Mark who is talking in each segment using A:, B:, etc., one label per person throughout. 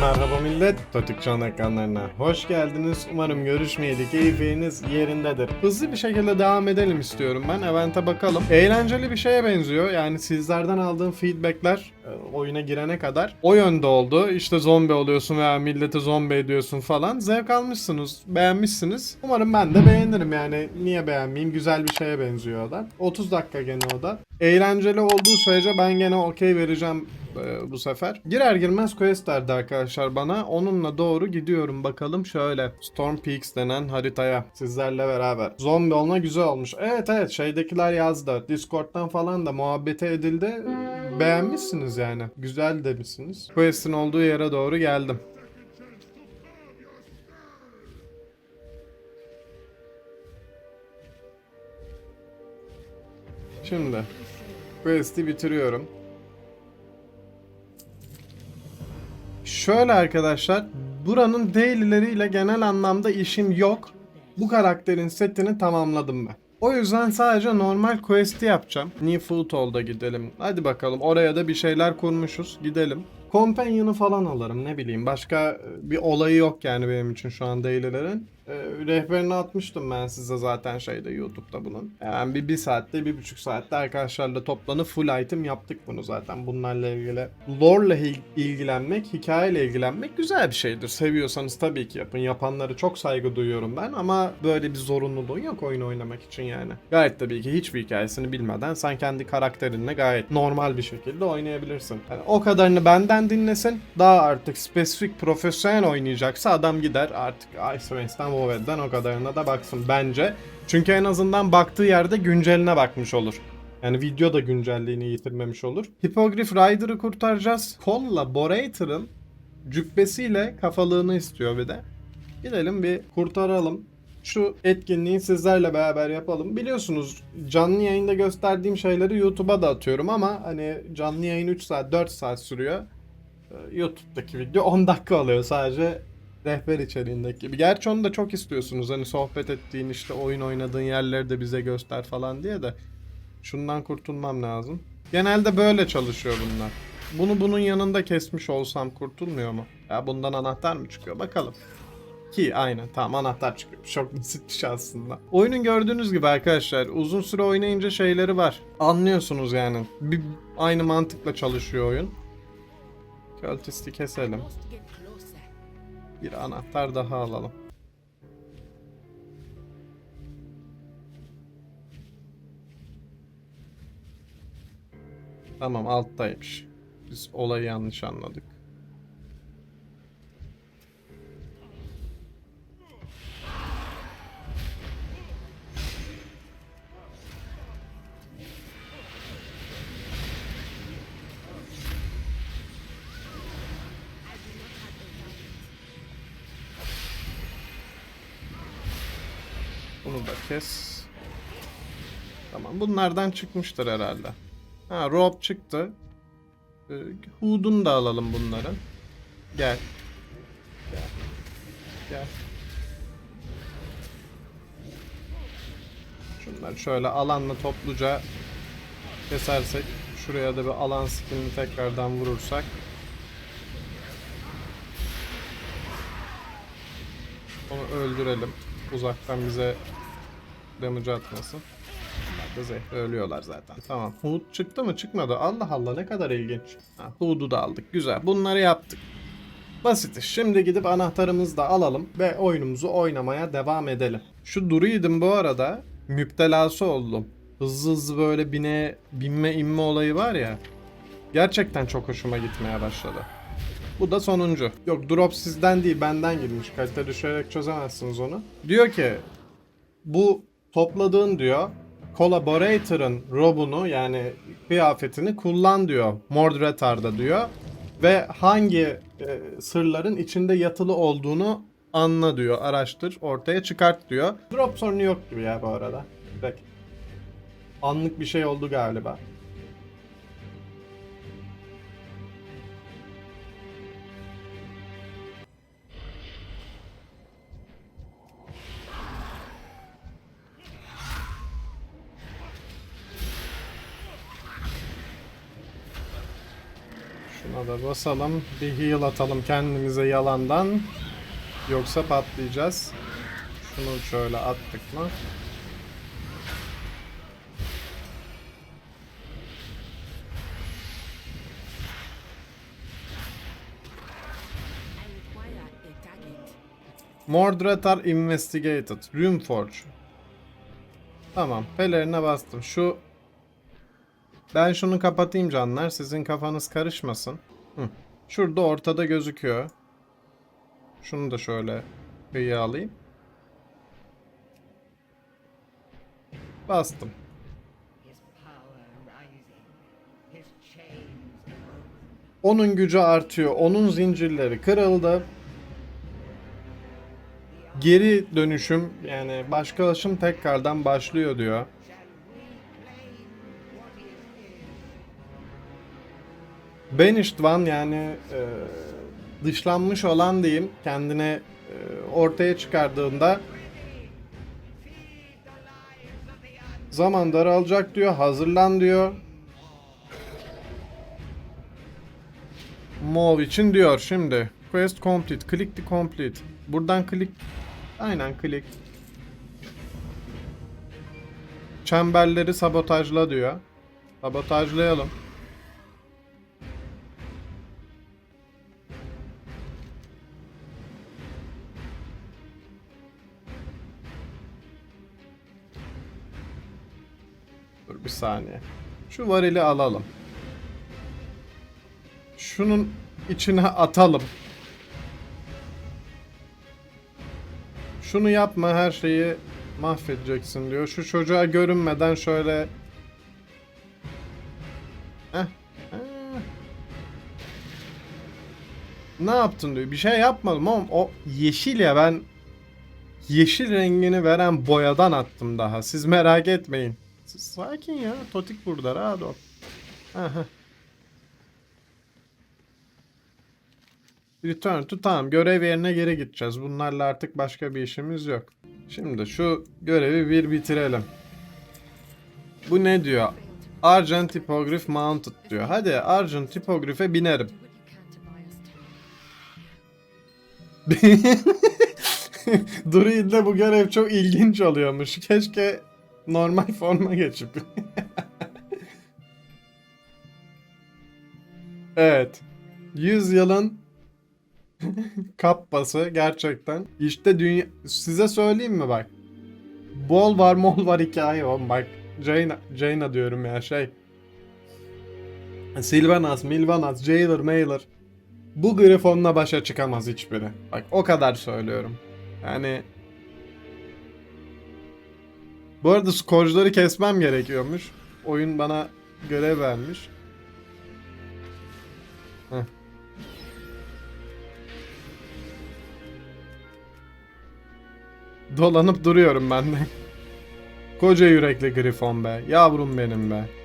A: Merhaba millet, Totik Can ekranlarına hoş geldiniz. Umarım görüşmeyeli keyfiniz yerindedir. Hızlı bir şekilde devam edelim istiyorum ben. Event'e bakalım. Eğlenceli bir şeye benziyor. Yani sizlerden aldığım feedbackler e, oyuna girene kadar o yönde oldu. İşte zombi oluyorsun veya milleti zombi ediyorsun falan. Zevk almışsınız, beğenmişsiniz. Umarım ben de beğenirim yani. Niye beğenmeyeyim? Güzel bir şeye benziyor o da. 30 dakika gene o da. Eğlenceli olduğu sürece ben gene okey vereceğim e, bu sefer. Girer girmez quest verdi arkadaşlar bana. Onunla doğru gidiyorum bakalım şöyle. Storm Peaks denen haritaya sizlerle beraber. Zombi olma güzel olmuş. Evet evet şeydekiler yazdı. Discord'dan falan da muhabbete edildi. Beğenmişsiniz yani. Güzel demişsiniz. Quest'in olduğu yere doğru geldim. Şimdi quest'i bitiriyorum. Şöyle arkadaşlar, buranın dailyleriyle genel anlamda işim yok. Bu karakterin setini tamamladım ben. O yüzden sadece normal quest'i yapacağım. New Footall'da gidelim. Hadi bakalım oraya da bir şeyler kurmuşuz. Gidelim. Companion'ı falan alırım ne bileyim. Başka bir olayı yok yani benim için şu an daily'lerin. Ee, rehberini atmıştım ben size zaten şeyde YouTube'da bunun. Yani bir, bir saatte, bir buçuk saatte arkadaşlarla toplanıp full item yaptık bunu zaten. Bunlarla ilgili lore'la il- ilgilenmek, hikayeyle ilgilenmek güzel bir şeydir. Seviyorsanız tabii ki yapın. Yapanları çok saygı duyuyorum ben ama böyle bir zorunluluğun yok oyun oynamak için yani. Gayet tabii ki hiçbir hikayesini bilmeden sen kendi karakterinle gayet normal bir şekilde oynayabilirsin. Yani o kadarını benden dinlesin. Daha artık spesifik profesyonel oynayacaksa adam gider artık Iceman'dan WoW'den o kadarına da baksın bence. Çünkü en azından baktığı yerde günceline bakmış olur. Yani video da güncelliğini yitirmemiş olur. Hippogriff Rider'ı kurtaracağız. Collaborator'ın cübbesiyle kafalığını istiyor bir de. Gidelim bir kurtaralım. Şu etkinliği sizlerle beraber yapalım. Biliyorsunuz canlı yayında gösterdiğim şeyleri YouTube'a da atıyorum ama hani canlı yayın 3 saat 4 saat sürüyor. Ee, YouTube'daki video 10 dakika alıyor sadece rehber içeriğindeki gibi. Gerçi onu da çok istiyorsunuz. Hani sohbet ettiğin işte oyun oynadığın yerleri de bize göster falan diye de. Şundan kurtulmam lazım. Genelde böyle çalışıyor bunlar. Bunu bunun yanında kesmiş olsam kurtulmuyor mu? Ya bundan anahtar mı çıkıyor? Bakalım. Ki aynen tamam anahtar çıkıyor. Çok basitmiş aslında. Oyunun gördüğünüz gibi arkadaşlar uzun süre oynayınca şeyleri var. Anlıyorsunuz yani. Bir, aynı mantıkla çalışıyor oyun. Cultist'i keselim. Bir anahtar daha alalım. Tamam alttaymış. Biz olayı yanlış anladık. Bunu da kes. Tamam bunlardan çıkmıştır herhalde. Ha rope çıktı. Ee, Hood'unu da alalım bunların. Gel. Gel. Gel. Şunları şöyle alanla topluca kesersek şuraya da bir alan skillini tekrardan vurursak onu öldürelim. Uzaktan bize damage atmasın. Bunlar da zehre ölüyorlar zaten. Tamam. Hood çıktı mı? Çıkmadı. Allah Allah ne kadar ilginç. Ha, Hood'u da aldık. Güzel. Bunları yaptık. Basit. Şimdi gidip anahtarımızı da alalım ve oyunumuzu oynamaya devam edelim. Şu Druid'in bu arada müptelası oldum. Hızlı hızlı böyle bine, binme inme olayı var ya. Gerçekten çok hoşuma gitmeye başladı. Bu da sonuncu. Yok drop sizden değil benden girmiş. Kalite düşürerek çözemezsiniz onu. Diyor ki bu topladığın diyor Collaborator'ın robunu yani kıyafetini kullan diyor Mordretar'da diyor. Ve hangi e, sırların içinde yatılı olduğunu anla diyor. Araştır ortaya çıkart diyor. Drop sorunu yok gibi ya bu arada. Peki. Anlık bir şey oldu galiba. Şuna da basalım. Bir heal atalım kendimize yalandan. Yoksa patlayacağız. Şunu şöyle attık mı? Mordred are investigated. Runeforge. Tamam. Pelerine bastım. Şu ben şunu kapatayım canlar. Sizin kafanız karışmasın. Hı. Şurada ortada gözüküyor. Şunu da şöyle kıyıya alayım. Bastım. Onun gücü artıyor. Onun zincirleri kırıldı. Geri dönüşüm yani başkalaşım tekrardan başlıyor diyor. Banished One yani e, dışlanmış olan diyeyim. Kendine e, ortaya çıkardığında zaman daralacak diyor hazırlan diyor. Move için diyor şimdi. Quest complete click the complete. Buradan click aynen click. Çemberleri sabotajla diyor. Sabotajlayalım Dur bir saniye. Şu varili alalım. Şunun içine atalım. Şunu yapma her şeyi mahvedeceksin diyor. Şu çocuğa görünmeden şöyle. Ne yaptın diyor. Bir şey yapmadım ama o yeşil ya ben yeşil rengini veren boyadan attım daha. Siz merak etmeyin. Sakin ya. Totik burada rahat ol. Aha. Return to tamam görev yerine geri gideceğiz. Bunlarla artık başka bir işimiz yok. Şimdi şu görevi bir bitirelim. Bu ne diyor? Argent Hippogriff Mounted diyor. Hadi Argent Hippogriff'e binerim. Druid'de bu görev çok ilginç oluyormuş. Keşke normal forma geçip. evet. 100 yılın kappası gerçekten. İşte dünya... Size söyleyeyim mi bak. Bol var mol var hikaye oğlum bak. Jaina, Jaina diyorum ya şey. Sylvanas, Milvanas, Jailer, Mailer. Bu Grifon'la başa çıkamaz hiçbiri. Bak o kadar söylüyorum. Yani bu arada skorcuları kesmem gerekiyormuş. Oyun bana görev vermiş. Heh. Dolanıp duruyorum ben de. Koca yürekli Grifon be. Yavrum benim be.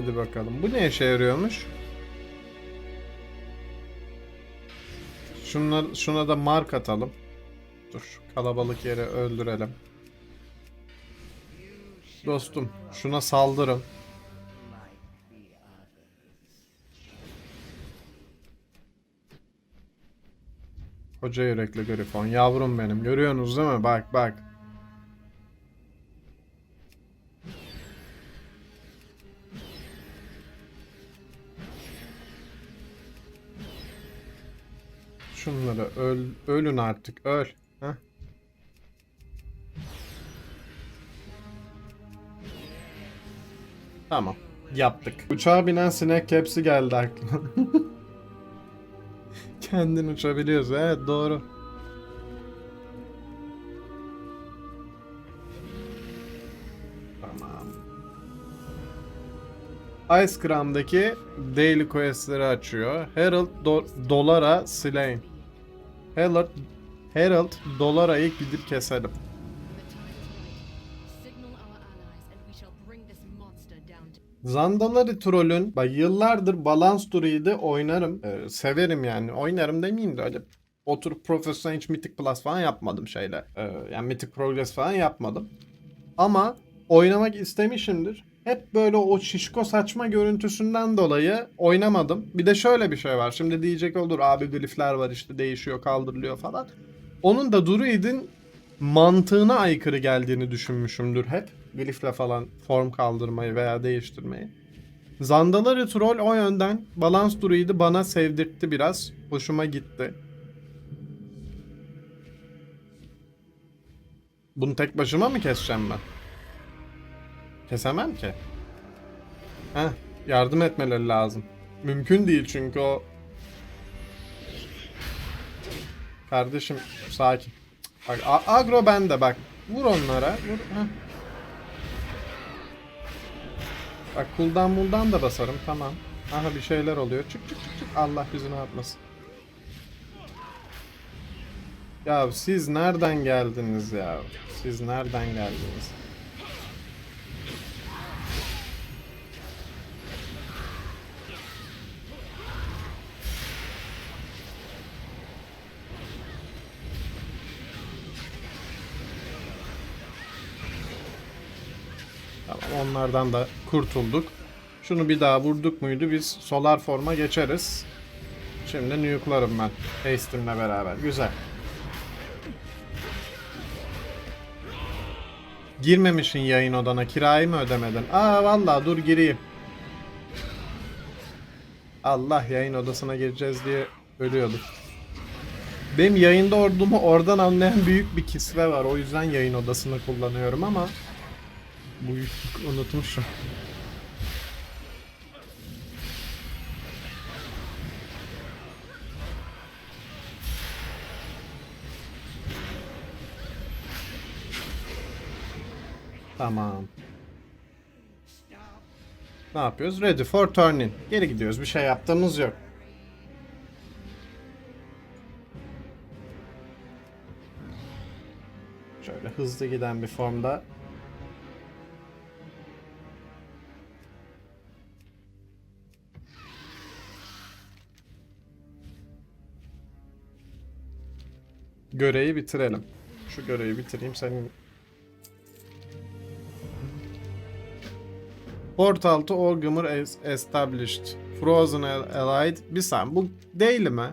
A: Hadi bakalım. Bu ne işe yarıyormuş? Şunlar, şuna da mark atalım. Dur. Kalabalık yeri öldürelim. Dostum şuna saldırın. Koca yürekli grifon. Yavrum benim. Görüyorsunuz değil mi? Bak bak. Şunları öl, ölün artık. Öl. Heh. Tamam. Yaptık. Uçağa binen sinek hepsi geldi aklıma. Kendin uçabiliyorsun. Evet doğru. Tamam. Ice Cram'daki daily quest'leri açıyor. Herald do- Dolara Slain. Herald Herald Dolara'yı gidip keselim. Zandalari Troll'ün bak yıllardır Balance Druid'i oynarım. Ee, severim yani. Oynarım demeyeyim de öyle oturup profesyonel hiç Mythic Plus falan yapmadım şeyle. Ee, yani Mythic Progress falan yapmadım. Ama oynamak istemişimdir. Hep böyle o şişko saçma görüntüsünden dolayı oynamadım. Bir de şöyle bir şey var. Şimdi diyecek olur abi glifler var işte değişiyor kaldırılıyor falan. Onun da Druid'in mantığına aykırı geldiğini düşünmüşümdür hep. Glifle falan form kaldırmayı veya değiştirmeyi. Zandalari Troll o yönden Balance Druid'i bana sevdirtti biraz. Hoşuma gitti. Bunu tek başıma mı keseceğim ben? Kesemem ki. Heh, yardım etmeleri lazım. Mümkün değil çünkü o... Kardeşim sakin. Bak agro bende bak. Vur onlara. Vur. Heh. Bak cooldown muldan da basarım tamam. Aha bir şeyler oluyor. Çık çık çık çık. Allah yüzünü atmasın. Ya siz nereden geldiniz ya? Siz nereden geldiniz? Onlardan da kurtulduk. Şunu bir daha vurduk muydu biz solar forma geçeriz. Şimdi nuke'larım ben. Haste'imle beraber. Güzel. Girmemişin yayın odana. Kirayı mı ödemedin? Aa vallahi dur gireyim. Allah yayın odasına gireceğiz diye ölüyorduk. Benim yayında ordumu oradan anlayan büyük bir kisve var. O yüzden yayın odasını kullanıyorum ama bu unutmuşum. Tamam. Ne yapıyoruz? Ready for turning. Geri gidiyoruz. Bir şey yaptığımız yok. Şöyle hızlı giden bir formda. Görevi bitirelim. Şu görevi bitireyim senin Portal to Orgrimmar es- established. Frozen Al- Allied. Bir saniye bu değil mi?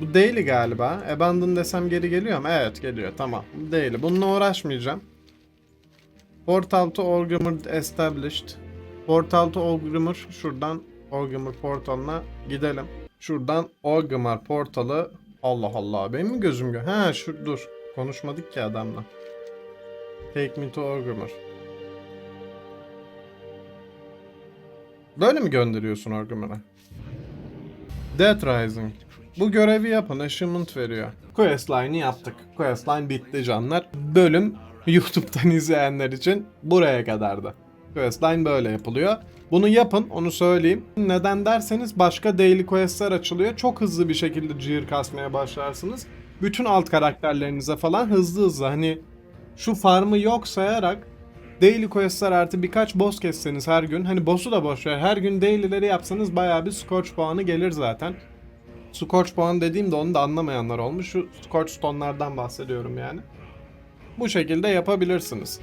A: Bu değil galiba. Abandon desem geri geliyor mu? Evet geliyor tamam. Bu değil. Bununla uğraşmayacağım. Portal to Orgrimmar established. Portal to Orgrimmar şuradan Orgrimmar portalına gidelim. Şuradan Orgrimmar portalı Allah Allah benim mi gözüm gö? Ha şu dur. Konuşmadık ki adamla. Take me to Orgrimmar. Böyle mi gönderiyorsun Orgrimmar'a? Death Rising. Bu görevi yapın. Achievement veriyor. Questline'ı yaptık. Questline bitti canlar. Bölüm YouTube'dan izleyenler için buraya kadardı. Questline böyle yapılıyor. Bunu yapın onu söyleyeyim. Neden derseniz başka daily questler açılıyor. Çok hızlı bir şekilde gear kasmaya başlarsınız. Bütün alt karakterlerinize falan hızlı hızlı hani şu farmı yok sayarak daily questler artı birkaç boss kesseniz her gün hani boss'u da boş ver her gün daily'leri yapsanız bayağı bir scorch puanı gelir zaten. Scorch puanı dediğimde onu da anlamayanlar olmuş. Şu Scorch Stone'lardan bahsediyorum yani. Bu şekilde yapabilirsiniz.